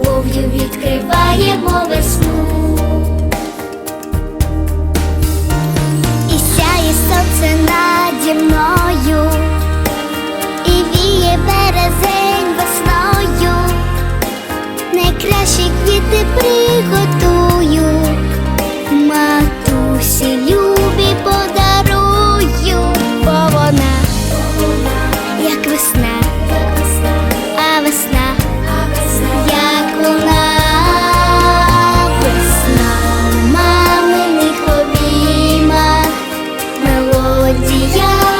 Любов'ю відкриваємо весну. І сяє сонце наді мною, і віє березень весною найкращі квіти приготую, матусі мелодія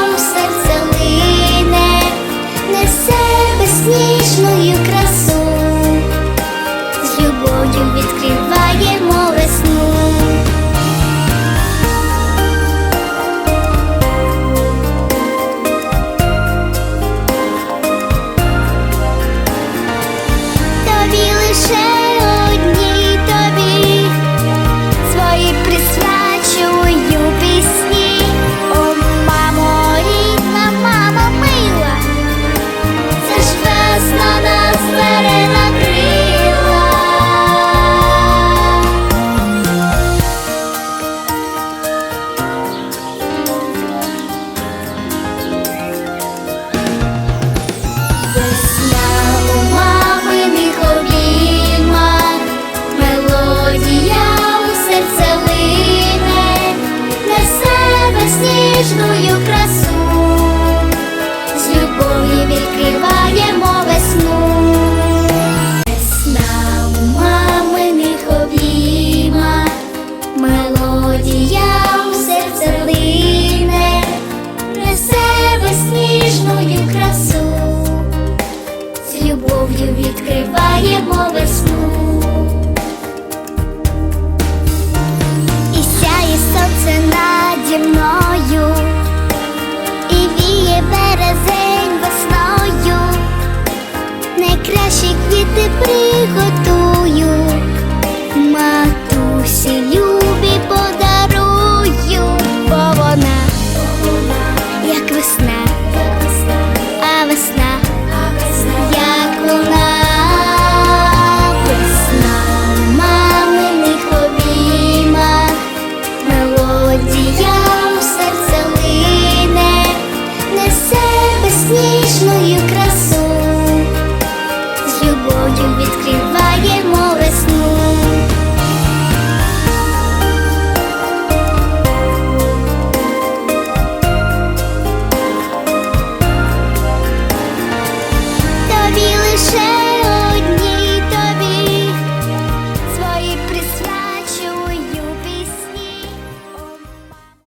у серце безсніжною красу, з любов'ю відкриваємо весну. Весна у маминих обіймах, мелодія у серце лине, несе безсніжною красу, з любов'ю відкриваємо березень весною, найкращі квіти приготую. Cooking with Cream